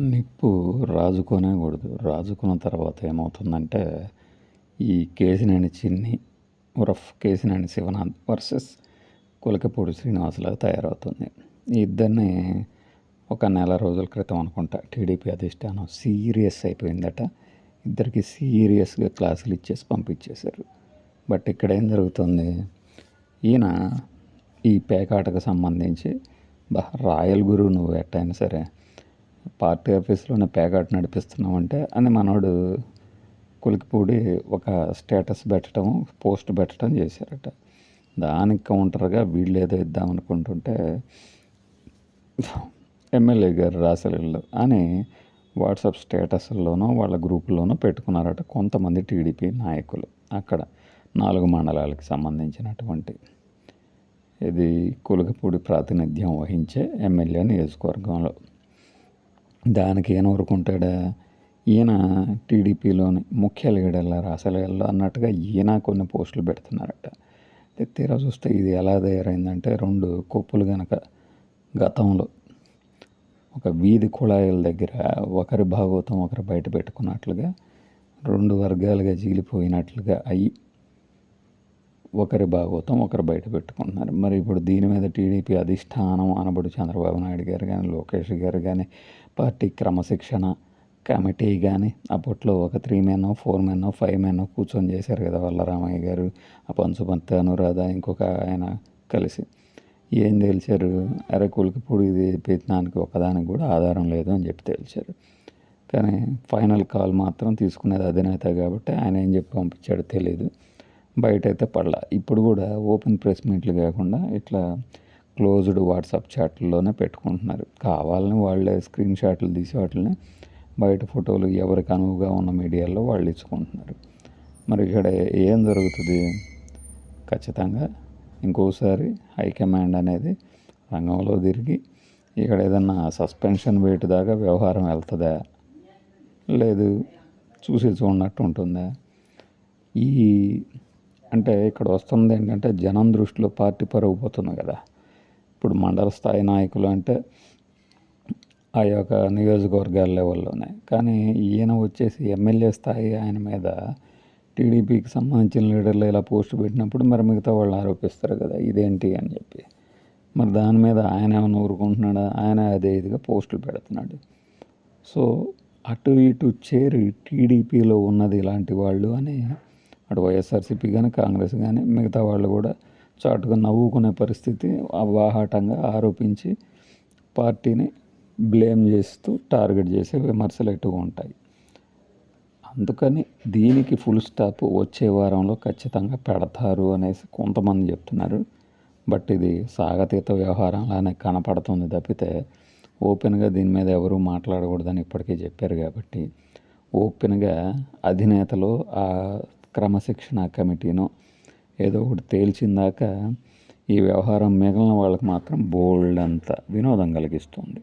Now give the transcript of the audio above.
నిప్పు రాజుకోనేకూడదు. రాజుకున్న తర్వాత ఏమవుతుందంటే ఈ కేసినేని చిన్ని ఉరఫ్ కేసినేని శివనాథ్ వర్సెస్ కులకపూడి శ్రీనివాసులాగా తయారవుతుంది. ఈ ఇద్దరిని ఒక నెల రోజుల క్రితం అనుకుంటా టీడీపీ అధిష్టానం సీరియస్ అయిపోయిందట. ఇద్దరికి సీరియస్గా క్లాసులు ఇచ్చేసి పంపించేశారు. బట్ ఇక్కడ ఏం జరుగుతుంది? ఈయన ఈ పేకాటకు సంబంధించి బా రాయల్ గురువు నువ్వు ఎట్టయినా సరే పార్టీ ఆఫీస్లోనే పేకాట నడిపిస్తున్నామంటే అని మనోడు కులికిపూడి ఒక స్టేటస్ పెట్టడం పోస్ట్ పెట్టడం చేశారట. దానికి కౌంటర్గా వీళ్ళు ఏదో ఇద్దాం అనుకుంటుంటే ఎమ్మెల్యే గారు రాసలిళ్ళు అని వాట్సాప్ స్టేటస్లోనో వాళ్ళ గ్రూపుల్లోనో పెట్టుకున్నారట కొంతమంది టీడీపీ నాయకులు అక్కడ. నాలుగు మండలాలకు సంబంధించినటువంటి. ఇది కులకపూడి ప్రాతినిధ్యం వహించే ఎమ్మెల్యే నియోజకవర్గంలో. దానికి ఈయన ఊరుకుంటాడా? ఈయన టీడీపీలోని ముఖ్య లీడర్ల రాసలేళ్ళు అన్నట్టుగా ఈయన కొన్ని పోస్టులు పెడుతున్నారట. తీరా చూస్తే ఇది ఎలా తయారైందంటే రెండు కొప్పులు కనుక గతంలో ఒక వీధి కుళాయిల దగ్గర ఒకరి భాగోతం ఒకరు బయట పెట్టుకున్నట్లుగా రెండు వర్గాలుగా జీలిపోయినట్లుగా అయ్యి ఒకరి భాగవతం ఒకరు బయట పెట్టుకుంటున్నారు. మరి ఇప్పుడు దీని మీద టీడీపీ అధిష్టానం అనబడు చంద్రబాబు నాయుడు గారు కానీ లోకేష్ గారు కానీ పార్టీ క్రమశిక్షణ కమిటీ కానీ అప్పట్లో ఒక three men four men five men కూర్చొని చేశారు కదా వల్లరామయ్య గారు ఆ పంచుపంత అనురాధ ఇంకొక ఆయన కలిసి. ఏం తెలిసారు అరే కులికిపూడి ఇది పెట్టినానికి ఒకదానికి కూడా ఆధారం లేదు అని చెప్పి తెలిసారు కానీ ఫైనల్ కాల్ మాత్రం తీసుకునేది అధినేత కాబట్టి ఆయన ఏం చెప్పి పంపించాడో తెలియదు బయట అయితే పడలా. ఇప్పుడు కూడా ఓపెన్ ప్రెస్ మీట్లు కాకుండా ఇట్లా క్లోజ్డ్ వాట్సాప్ చాట్లలోనే పెట్టుకుంటున్నారు. కావాలని వాళ్ళే స్క్రీన్ షాట్లు తీసి వాటిని బయట ఫోటోలు ఎవరికి అనువుగా ఉన్న మీడియాలో వాళ్ళు ఇచ్చుకుంటున్నారు. మరి ఇక్కడ ఏం జరుగుతుంది? ఖచ్చితంగా ఇంకోసారి హైకమాండ్ అనేది రంగంలో తిరిగి ఇక్కడ ఏదన్నా సస్పెన్షన్ వేటు దాకా వ్యవహారం వెళ్తుందా? లేదు చూసి చూడనట్టు ఉంటుందా? ఈ అంటే ఇక్కడ వస్తుంది ఏంటంటే జనం దృష్టిలో పార్టీ పరుగు పోతుంది కదా. ఇప్పుడు మండల స్థాయి నాయకులు అంటే ఆ యొక్క నియోజకవర్గాల లెవెల్లోనే. కానీ ఈయన వచ్చేసి ఎమ్మెల్యే స్థాయి ఆయన మీద టీడీపీకి సంబంధించిన లీడర్లు ఇలా పోస్ట్ పెట్టినప్పుడు మరి మిగతా వాళ్ళు ఆరోపిస్తారు కదా ఇదేంటి అని చెప్పి. మరి దాని మీద ఆయన ఏమైనా ఊరుకుంటున్నాడా? ఆయన అదే ఇదిగా పోస్టులు పెడుతున్నాడు. సో అటు ఇటు చేరి టీడీపీలో ఉన్నది ఇలాంటి వాళ్ళు అని అటు వైఎస్ఆర్సీపీ కానీ కాంగ్రెస్ కానీ మిగతా వాళ్ళు కూడా చాటుగా నవ్వుకునే పరిస్థితి అవాహాటంగా ఆరోపించి పార్టీని బ్లేమ్ చేస్తూ టార్గెట్ చేసే విమర్శలు ఎక్కువ ఉంటాయి? అందుకని దీనికి ఫుల్ స్టాప్ వచ్చే వారంలో ఖచ్చితంగా పెడతారు అనేసి కొంతమంది చెప్తున్నారు. బట్ ఇది సాగతీత వ్యవహారంలానే కనపడుతుంది తప్పితే ఓపెన్గా దీని మీద ఎవరూ మాట్లాడకూడదని ఇప్పటికే చెప్పారు కాబట్టి ఓపెన్గా అధినేతలు ఆ క్రమశిక్షణ కమిటీను ఏదో ఒకటి తేల్చిందాక ఈ వ్యవహారం మిగిలిన వాళ్ళకి మాత్రం బోల్డ్ అంత వినోదం కలిగిస్తుంది.